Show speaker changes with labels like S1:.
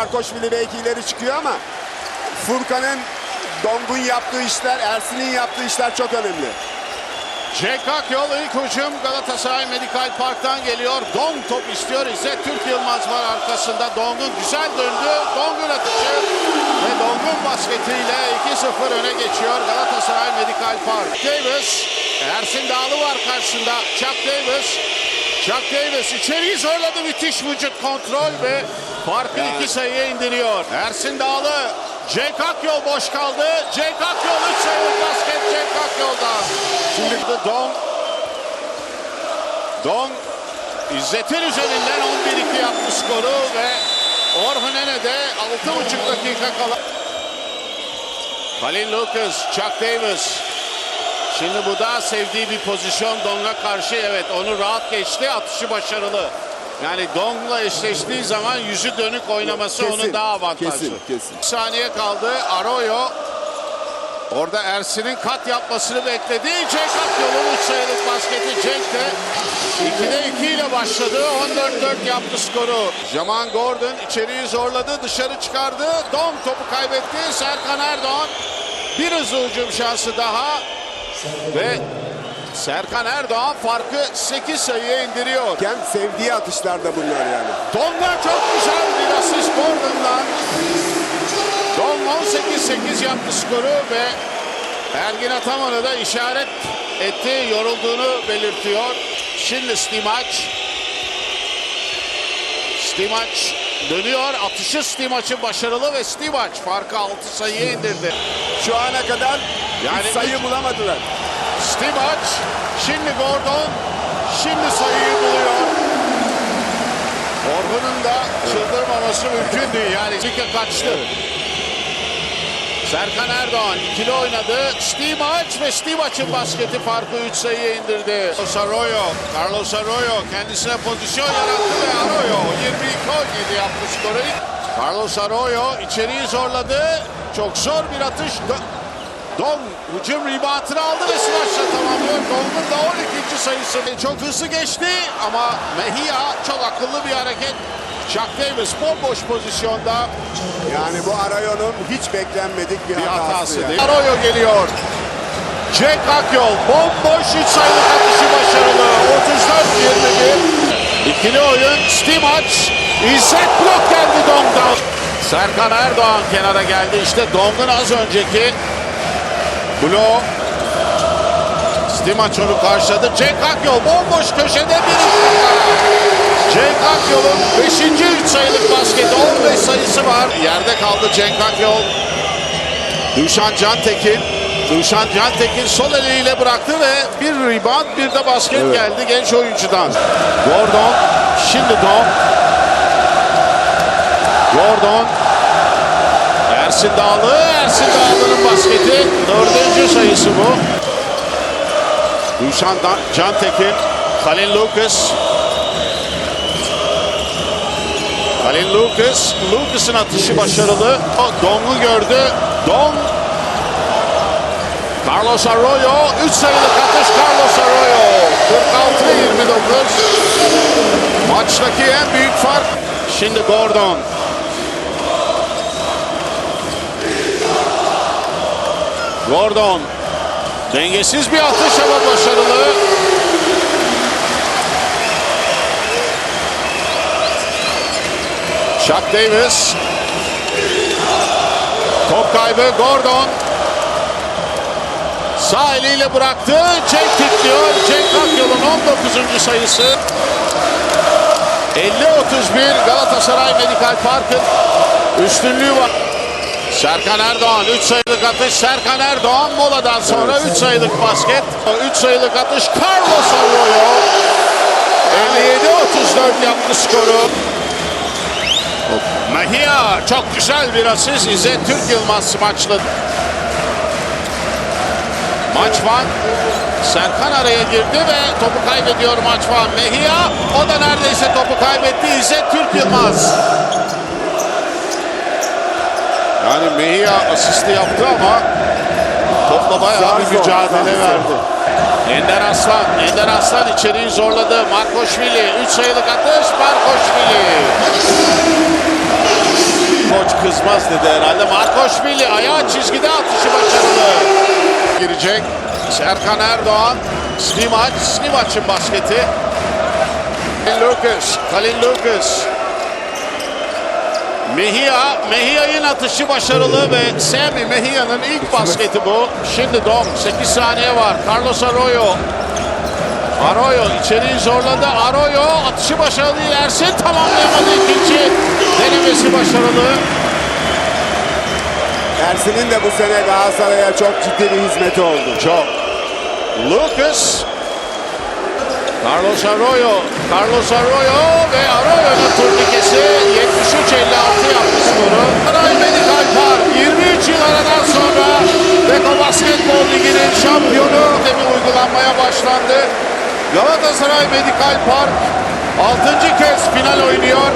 S1: Markoşvili belki ileri çıkıyor ama Furkan'ın Dong'un yaptığı işler, Ersin'in yaptığı işler çok önemli.
S2: Cenk Akyol ilk hücum Galatasaray Medikal Park'tan geliyor. Dong top istiyor. İzzet Türk Yılmaz var arkasında. Dong'un güzel döndü. Dong'un atışı ve Dong'un basketiyle 2-0 öne geçiyor Galatasaray Medikal Park. Davis, Ersin Dağlı var karşısında. Chuck Davis. Chuck Davis içeriği zorladı. Müthiş vücut kontrol ve farkı iki sayıya indiriyor. Ersin Dağlı. Cenk Akyol boş kaldı. Cenk Akyol 3 sayılık basket Cenk Akyol'da. Şimdi de Dong. Dong İzzet'in üzerinden 11-2 yaptı skoru ve Orhanene de 6,5 dakika kala. Halil Lucas, Chuck Davis. Şimdi bu da sevdiği bir pozisyon Dong'a karşı. Evet onu rahat geçti. Atışı başarılı. Yani Dong'la eşleştiği zaman yüzü dönük oynaması
S1: Kesin,
S2: onun daha avantajlı.
S1: kesin, kesin.
S2: Bir saniye kaldı. Arroyo Orada Ersin'in kat yapmasını bekledi. Cenk Akyol'un 3 sayılık basketi. Cenk de 2'de 2 ile başladı. 14-4 yaptı skoru. Jaman Gordon içeriği zorladı. Dışarı çıkardı. Don topu kaybetti. Serkan Erdoğan bir hızlı hücum şansı daha. Ve Serkan Erdoğan farkı 8 sayıya indiriyor.
S1: Ken sevdiği atışlar da bunlar yani.
S2: Don'dan çok güzel bir asist Gordon'dan. Don 18-8 yaptı skoru ve Ergin Ataman'ı da işaret etti. Yorulduğunu belirtiyor. Şimdi Stimaç. Stimaç dönüyor. Atışı Stimaç'ın başarılı ve Stimaç farkı 6 sayıya indirdi.
S1: Şu ana kadar
S2: Yani
S1: hiç sayı bulamadılar.
S2: Stimaç. Şimdi Gordon. Şimdi sayıyı buluyor. Orhun'un da çıldırmaması mümkün değil. Yani çünkü kaçtı. Serkan Erdoğan ikili oynadı. Stimaç ve Stimaç'ın basketi farkı 3 sayıya indirdi. Carlos Arroyo, Carlos Arroyo kendisine pozisyon yarattı ve Arroyo 22-17 yaptı skoru. Carlos Arroyo içeriği zorladı. Çok zor bir atış. Dong hücum ribatını aldı ve smaçla tamamlıyor. Dong'un da 12. sayısı. Çok hızlı geçti ama Mejia çok akıllı bir hareket. Chuck Davis bomboş pozisyonda
S1: Yani bu Arayo'nun hiç beklenmedik bir,
S2: bir
S1: hatası.
S2: hatası
S1: yani.
S2: Arroyo geliyor. Cenk Akyol bomboş 3 sayılık atışı başarılı. 34-21. İkili oyun Stimaç. İzzet blok geldi Dong'dan. Serkan Erdoğan kenara geldi. İşte Dong'un az önceki blok. Stimaç onu karşıladı. Cenk Akyol bomboş köşede bir. Cenk Akyol'un 5. 3 sayılık basketi 15 sayısı var. Yerde kaldı Cenk Akyol. Duşan Cantekin. Duşan Cantekin sol eliyle bıraktı ve bir rebound bir de basket
S1: Evet.
S2: geldi genç oyuncudan. Gordon. Şimdi Don. Gordon. Ersin Dağlı. Ersin Dağlı'nın basketi. Dördüncü sayısı bu. Dan- Cantekin. Halil Lucas. Halil Lucas. Lucas'ın atışı başarılı. Dong'u gördü. Dong. Carlos Arroyo. 3 sayılık atış Carlos Arroyo. 46-29. Maçtaki en büyük fark. Şimdi Gordon. Gordon. Dengesiz bir atış ama başarılı. Chuck Davis. Top kaybı Gordon. Sağ eliyle bıraktı. Cenk tutuyor. Cenk Akyol'un 19. sayısı. 50-31 Galatasaray Medikal Park'ın üstünlüğü var. Serkan Erdoğan 3 sayılık atış. Serkan Erdoğan moladan sonra 3 sayılık basket. 3 sayılık atış. Carlos Arroyo 57-34 yaptı skoru. Mejia çok güzel bir asist. İzzet Türk Yılmaz maçlı. Maç var. Serkan araya girdi ve topu kaybediyor maç var. Mejia o da neredeyse topu kaybetti. İzzet Türk Yılmaz. Yani Mejia asisti yaptı ama topla bayağı bir mücadele verdi. Ender Aslan, Ender Aslan içeriği zorladı. Markoşvili 3 sayılık atış Markoşvili. koç kızmaz dedi herhalde. Markoşvili ayağı çizgide atışı başarılı. Girecek. Serkan Erdoğan. Slimac. Slimac'ın basketi. Lucas. Kalin Lucas. Mejia, Mejia'nın atışı başarılı ve Sami Mejia'nın ilk basketi bu. Şimdi Dom 8 saniye var. Carlos Arroyo. Arroyo içeriği zorladı. Arroyo atışı başarılı. Ersin tamamlayamadı ikinci. Denemesi başarılı.
S1: Ersin'in de bu sene Galatasaray'a çok ciddi bir hizmeti oldu.
S2: Çok. Lucas. Carlos Arroyo. Carlos Arroyo ve Arroyo'nun turnikesi 73-56 yaptı skoru. Saray Medical Park 23 yıl aradan sonra Beko Basketbol Ligi'nin şampiyonu demi uygulanmaya başlandı. Galatasaray Medical Park 6. kez final oynuyor.